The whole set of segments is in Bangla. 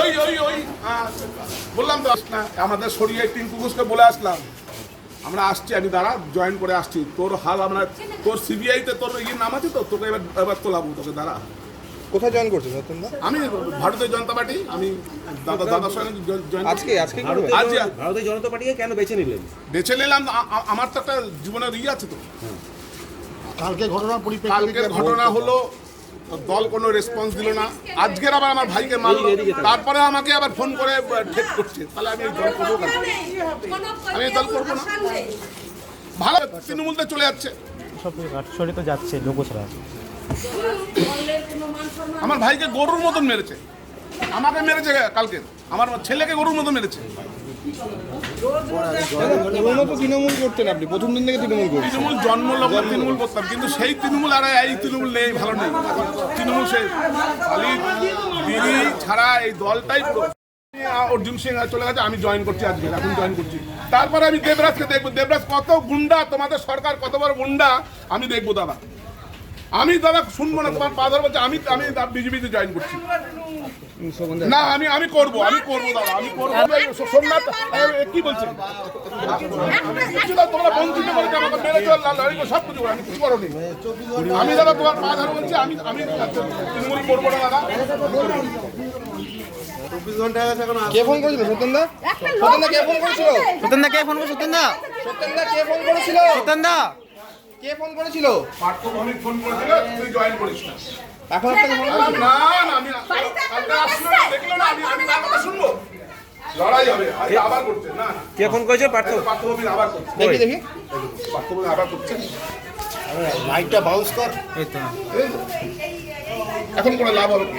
ওই ওই ওই। বললাম তো না আমাদের সরিয়ে টিঙ্কু ঘোষকে বলে আসলাম। আমরা আসছি আমি দাঁড়া জয়েন করে আসছি। তোর হাল আমরা তোর সিবিআইতে তোর ইয়ে নাম আছে তো? তোকে এবার এবার তোলাবো তোকে দাঁড়া। কোথায় জয়েন সত্যেনদা আমি ভারতীয় জনতা পার্টি আমি দাদা দাদার সঙ্গে জয়েন আজকে আজকে করবেন আজ ভারতীয় জনতা পার্টিকে কেন বেছে নিলেন? বেছে নিলাম আমার তো একটা জীবনের ইয়ে আছে তো। কালকে ঘটনার পরিপ্রেক্ষিতে কালকের ঘটনা হলো দল কোনো রেসপন্স দিল না। আজকের আবার আমার ভাইকে মারলো। তারপরে আমাকে আবার ফোন করে ঠেক করছে। তাহলে আমি দল করব কেন? আমি দল করব না। ভালো তৃণমূলতে চলে যাচ্ছে। সব সরে তো যাচ্ছে লোকসভা আমার ভাইকে গরুর মতন মেরেছে। আমাকে মেরেছে কালকে। আমার ছেলেকে গরুর মতন মেরেছে। তো তৃণমূল করতেন আপনি প্রথম দিন থেকে তৃণমূল জন্ম লগ্ন তৃণমূল করতাম কিন্তু সেই তৃণমূল আর এই তৃণমূল নেই ভালো নেই। তৃণমূল সে খালি দিদি ছাড়া এই দলটাই অর্জুন সিং চলে গেছে আমি জয়েন করছি আজকে এখন জয়েন করছি। তারপরে আমি দেবরাজকে দেখব। দেবরাজ কত গুন্ডা তোমাদের সরকার কত বড় গুন্ডা আমি দেখব দাদা। আমি দাদা শুনব না তোমার পা ধরবো আমি আমি বিজেপিতে জয়েন করছি। না আমি আমি করব আমি করব দাদা আমি করব। সোমনাথ কি বলছেন? তোমরা বঞ্চিত করেছ আমাকে সব কিছু আমি কিছু আমি দাদা তোমার পা ধরে বলছি আমি আমি তৃণমূল করব না দাদা। কে ফোন করেছিল? সত্যেনদা সত্যেনদা কে ফোন করেছিল? সত্যেন্দা কে ফোন করো সত্যেন্দা সত্যেনদা কে ফোন করেছিল? সত্যেন্দা কে ফোন করেছিল? পার্থভূমি ফোন করেছিল তুই জয়েন করিস না এখন আপনাকে ফোন আরে না না আমি কালকে আসলো না, না আমি আমি তার কথা শুনব? লড়াই হবে আজকে আবার করছে না কে ফোন করেছে পার্থ? পার্থভূমি আবার করছে। দেখি দেখি। পার্থভূমি আবার করছে। লাইটটা বাউন্স কর। এই তো। এখন করে লাভ হবে কি?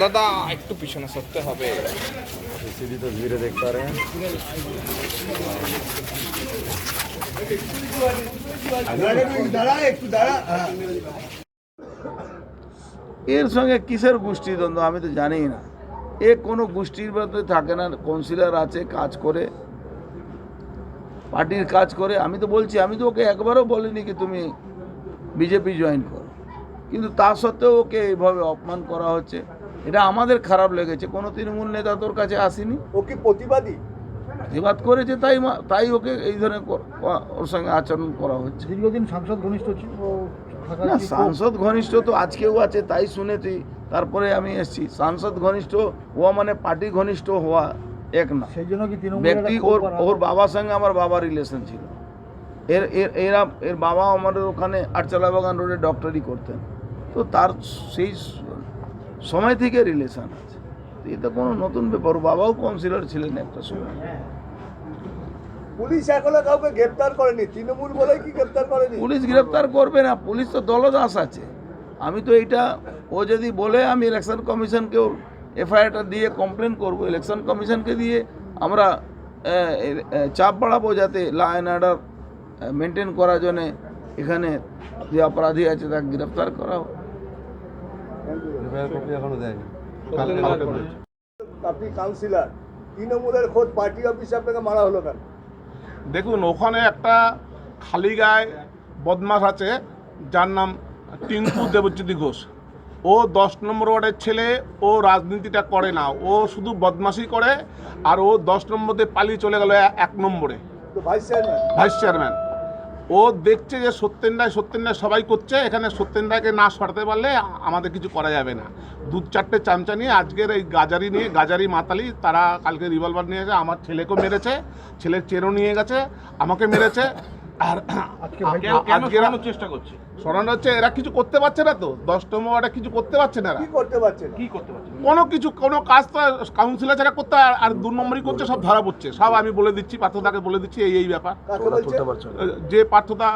দাদা একটু পিছনে সরতে হবে। এর সঙ্গে কিসের গোষ্ঠীদ্বন্দ্ব আমি তো জানি না। এ কোনো গোষ্ঠীর মধ্যে থাকে না কাউন্সিলর আছে কাজ করে। পার্টির কাজ করে। আমি তো বলছি আমি তো ওকে একবারও বলিনি কি তুমি বিজেপি জয়েন করো। কিন্তু তা সত্ত্বেও ওকে এইভাবে অপমান করা হচ্ছে। এটা আমাদের খারাপ লেগেছে। কোনো তৃণমূল নেতা তোর কাছে আসেনি? ও কি প্রতিবাদী? প্রতিবাদ করেছে তাই মা- তাই ওকে এই ধরনের ওর সঙ্গে আচরণ করা হচ্ছে। দীর্ঘদিন সাংসদ ঘনিষ্ঠ ছিল না সাংসদ ঘনিষ্ঠ তো আজকেও আছে তাই শুনেছি। তারপরে আমি এসেছি। সাংসদ ঘনিষ্ঠ হওয়া মানে পার্টি ঘনিষ্ঠ হওয়া এক না। সেই জন্য কি তৃণমূল ব্যক্তি ওর ওর বাবার সঙ্গে আমার বাবার রিলেশন ছিল। এর এর এরা এর বাবা আমাদের ওখানে আটচালা বাগান রোডে ডক্টরি করতেন। তো তার সেই সময় থেকে রিলেশন আছে। এই তো এটা কোনো নতুন ব্যাপার বাবাও কাউন্সিলর ছিলেন একটা সময়। পুলিশ এখনও কাউকে গ্রেপ্তার করেনি তৃণমূল বলে কি গ্রেপ্তার করেনি? পুলিশ গ্রেপ্তার করবে না পুলিশ তো দলদাস আছে। আমি তো এইটা ও যদি বলে আমি ইলেকশন কমিশনকেও এফআইআরটা দিয়ে কমপ্লেন করব ইলেকশন কমিশনকে দিয়ে আমরা চাপ বাড়াবো যাতে ল অ্যান্ড অর্ডার মেনটেন করার জন্যে এখানে যে অপরাধী আছে তাকে গ্রেপ্তার করা হোক। আপনি কাউন্সিলর তৃণমূলের খোদ পার্টি অফিসে আপনাকে মারা হলো কেন? দেখুন ওখানে একটা খালি গায়ে বদমাস আছে যার নাম টিঙ্কু দেবজ্যোতি ঘোষ। ও দশ নম্বর ওয়ার্ডের ছেলে ও রাজনীতিটা করে না। ও শুধু বদমাশি করে আর ও দশ নম্বরে পালিয়ে চলে গেল এক নম্বরে। তো ভাইস চেয়ারম্যান ভাইস চেয়ারম্যান ও দেখছে যে সত্যেন রায় সত্যেন রায় সবাই করছে, এখানে সত্যেন রায়কে না সরাতে পারলে আমাদের কিছু করা যাবে না। দু চারটে চামচা নিয়ে আজকের এই গাজারি নিয়ে, গাজারি মাতালি, তারা কালকে রিভলভার নিয়ে গেছে আমার ছেলেকেও মেরেছে, ছেলের চেরও নিয়ে গেছে, আমাকে মেরেছে। আর আজকে ভাই আজকে চেষ্টা করছে? সরানো হচ্ছে এরা কিছু করতে পারছে না তো? দশ নম্বর ওয়ার্ডে কিছু করতে পারছে না কি করতে পারছেন কি করতে পারছে কোনো কিছু কোনো কাজ তো কাউন্সিলর ছাড়া করতে হয়, আর- দু নম্বরই করছে সব ধরা পড়ছে। সব আমি বলে দিচ্ছি পার্থদাকে বলে দিচ্ছি এই এই ব্যাপার। যে পার্থতা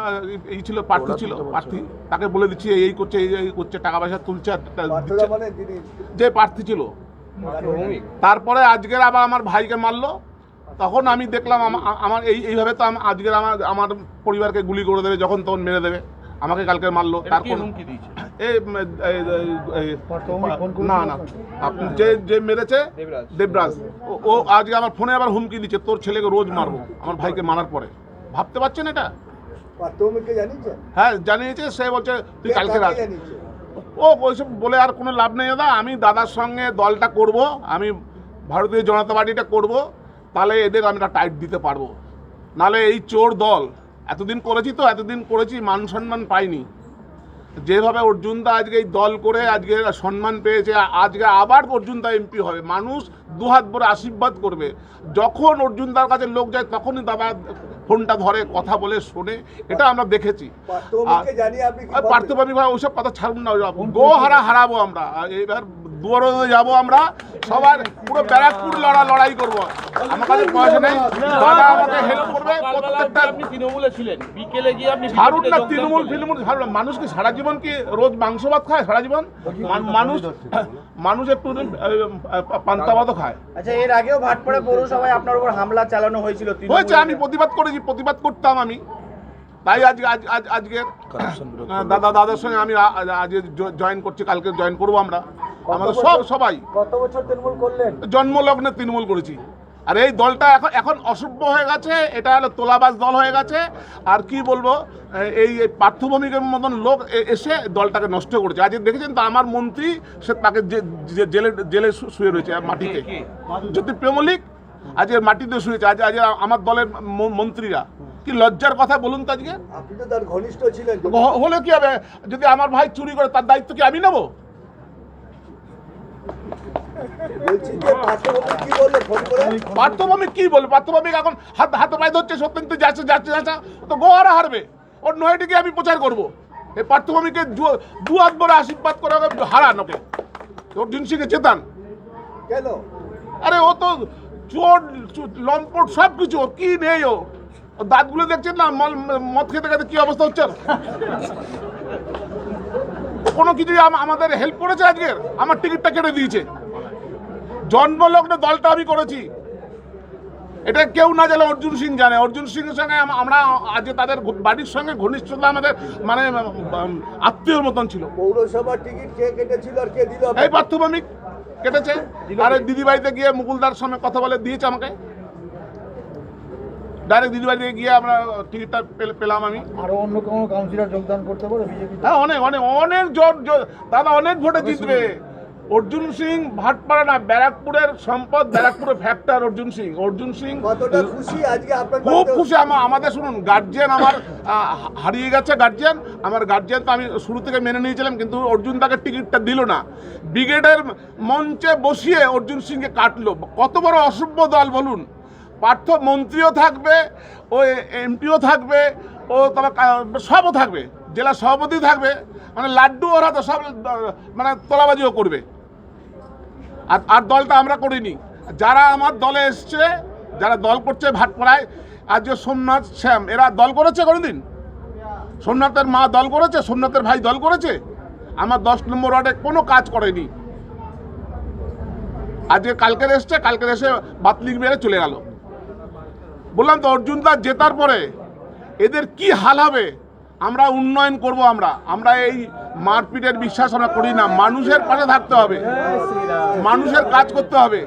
এই ছিল প্রার্থী ছিল প্রার্থী তাকে বলে দিচ্ছি এই এই করছে এই এই করছে টাকা পয়সা তুলছে। মানে যে প্রার্থী ছিল। তারপরে আজকের আবার আমার ভাইকে মারলো। তখন আমি দেখলাম আমার এই এইভাবে তো আজকের আমার আমার পরিবারকে গুলি করে দেবে যখন তখন মেরে দেবে। আমাকে কালকে মারলো করেছিল? না না। আপনি যে যে মেরেছে দেবরাজ। ও- ও আজকে আমার ফোনে আবার হুমকি দিচ্ছে তোর ছেলেকে রোজ মারবো। আমার ভাইকে মারার পরে। ভাবতে পারছেন এটা? হ্যাঁ জানিয়েছে সে বলছে তুই কালকে রাত জানিয়েছে? ও ওইসব বলে আর কোনো লাভ নেই দাদা। আমি দাদার সঙ্গে দলটা করব আমি ভারতীয় জনতা পার্টিটা করব। তাহলে এদের আমরা টাইট দিতে পারব। নালে এই চোর দল এতদিন করেছি তো এতদিন করেছি মান সম্মান পাইনি। যেভাবে অর্জুনদা আজকে এই দল করে আজকে সম্মান পেয়েছে আজকে আবার অর্জুনদা এমপি হবে। মানুষ দুহাত ভরে আশীর্বাদ করবে। যখন অর্জুনদার কাছে লোক যায় তখনই দাদা ফোনটা ধরে কথা বলে শোনে। এটা আমরা দেখেছি? পার্থবাণী ভাই ওইসব কথা ছাড়ুন না গো হারা হারাবো আমরা। এবার দুয়ারে যাব আমরা। সবার পুরো ব্যারাকপুর লড়া লড়াই করব। আমার কাছে পয়সা নেই। দাদা আমাকে হেল্প করবে। প্রত্যেকটা আপনি তৃণমূলে ছিলেন। বিকেলে গিয়ে আপনি ছাড়ুন না তৃণমূল ফিল্মূল ছাড়ুন না। মানুষ কি সারা জীবন কি রোজ মাংস ভাত খায়? সারা জীবন? মানুষ মানুষ একটু পান্তা ভাতও খায়। আচ্ছা এর আগেও ভাটপাড়া পৌরসভায় আপনার উপর হামলা চালানো হয়েছিল হয়েছে আমি প্রতিবাদ করেছি প্রতিবাদ করতাম আমি। তাই আজকে আজ আজ আজকে দাদা দাদার সঙ্গে আমি আ- আ- জয়েন করছি কালকে জয়েন করব আমরা। আমাদের সব সবাই। কত বছর তৃণমূল করলেন। জন্মলগ্নে তৃণমূল করেছি। আর এই দলটা এখন এখন অসভ্য হয়ে গেছে এটা হলো তোলাবাজ দল হয়ে গেছে। আর কি বলব এই এই পার্থভূমিকের মতন লোক এসে দলটাকে নষ্ট করেছে। আজ দেখেছেন তো আমার মন্ত্রী সে তাকে জে- জেলে জেলে শুয়ে রয়েছে মাটিতে। যদি প্রেমলিক আজকে মাটিতে শুয়েছে। আজ আজ আমার দলের মন্ত্রীরা। কি লজ্জার কথা বলুন তো আজকে? আপনি তো তার ঘনিষ্ঠ ছিলেন। হলে কি হবে? যদি আমার ভাই চুরি করে তার দায়িত্ব কি আমি নেব? কি বলবে পার্থভূমিক এখন হাত হাতে পায়ে ধরছে যাচ্ছে যাচ্ছে যাচ্ছে তো গোয়ারা হারবে। ওর নয়টিকে আমি প্রচার করব। এই পার্থভূমিকে দু- দু হাত বড় আশীর্বাদ করে ওকে হারান ওকে। অর্জুন সিংকে চেতান। কেন? আরে ও তো চোর লম্পট সব কিছু কি নেই ও? দাঁতগুলো দেখছেন না? মল- মদ খেতে খেতে কি অবস্থা হচ্ছে? কোনো কিছু আমাদের হেল্প করেছে আজকের? আমার টিকিটটা কেটে দিয়েছে। জন্মলগ্ন দলটা আমি করেছি। এটা কেউ না জানে অর্জুন সিং জানে। অর্জুন সিং এর সঙ্গে আমরা আজ তাদের বাড়ির সঙ্গে ঘনিষ্ঠতা আমাদের মানে আত্মীয়র মতন ছিল। পৌরসভার টিকিট কে কেটেছিল আর কে দিল? এই পার্থভূমিক কেটেছে। আরে দিদি বাড়িতে গিয়ে মুকুলদার সঙ্গে কথা বলে দিয়েছে আমাকে। ডাইরেক্ট দিদি বাড়িতে গিয়ে আমরা টিকিটটা পেল- পেলাম আমি। আরও অন্য কোনো কাউন্সিলর যোগদান করতে পারে বিজেপি হ্যাঁ অনেক অনেক অনেক জোর দাদা অনেক ভোটে জিতবে। অর্জুন সিং ভাটপাড়া না ব্যারাকপুরের সম্পদ ব্যারাকপুরের ফ্যাক্টর অর্জুন সিং। অর্জুন সিং খুশি আজকে খুব খুশি। আমার আমাদের শুনুন গার্জিয়ান আমার হারিয়ে গেছে গার্জিয়ান আমার গার্জিয়ান তো আমি শুরু থেকে মেনে নিয়েছিলাম কিন্তু অর্জুন তাকে টিকিটটা দিল না। ব্রিগেডের মঞ্চে বসিয়ে অর্জুন সিংকে কাটলো। কত বড় অসভ্য দল বলুন। পার্থ মন্ত্রীও থাকবে, ও এমপিও থাকবে, ও তোমার সবও থাকবে, জেলা সভাপতি থাকবে মানে লাড্ডু ওরা তো সব মানে তোলাবাজিও করবে। আর আর দলটা আমরা করিনি। যারা আমার দলে এসছে, যারা দল করছে ভাটপাড়ায় যে সোমনাথ শ্যাম, এরা দল করেছে কোনোদিন? সোমনাথের মা দল করেছে, সোমনাথের ভাই দল করেছে? আমার দশ নম্বর ওয়ার্ডে কোনো কাজ করেনি। আজকে কালকের এসছে, কালকের এসে বাতলিক মেরে চলে গেল। বললাম তো অর্জুন দা জেতার পরে এদের কি হাল হবে? আমরা উন্নয়ন করব আমরা। আমরা এই মারপিটের বিশ্বাস আমরা করি না। মানুষের পাশে থাকতে হবে। মানুষের কাজ করতে হবে।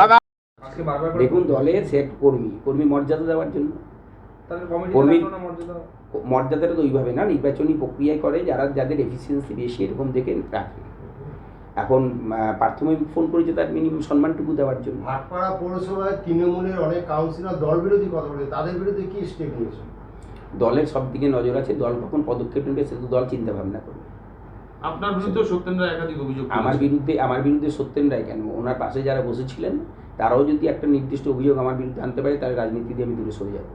দাদা। দেখুন, দলে সেট কর্মী। কর্মী মর্যাদা দেওয়ার জন্য। কর্মীর মর্যাদাটা তো ওইভাবে না, নির্বাচনী প্রক্রিয়ায় করে। যারা, যাদের এফিসিয়েন্সি বেশি, এরকম দেখে রাখে। এখন প্রাথমিক ফোন করেছে তার মিনিমাম সম্মানটুকু দেওয়ার জন্য। ভাটপাড়া পৌরসভায় তৃণমূলের অনেক কাউন্সিলর দল বিরোধী কথা বলে তাদের বিরুদ্ধে কি স্টেপ নিয়েছে? দলের সব দিকে নজর আছে দল কখন পদক্ষেপ নেবে তো দল চিন্তা ভাবনা করবে। আপনার বিরুদ্ধে সত্যেন্দ্র একাধিক অভিযোগ আমার বিরুদ্ধে আমার বিরুদ্ধে সত্যেন রায় কেন? ওনার পাশে যারা বসেছিলেন তারাও যদি একটা নির্দিষ্ট অভিযোগ আমার বিরুদ্ধে আনতে পারে তাহলে রাজনীতি দিয়ে আমি দূরে সরে যাব।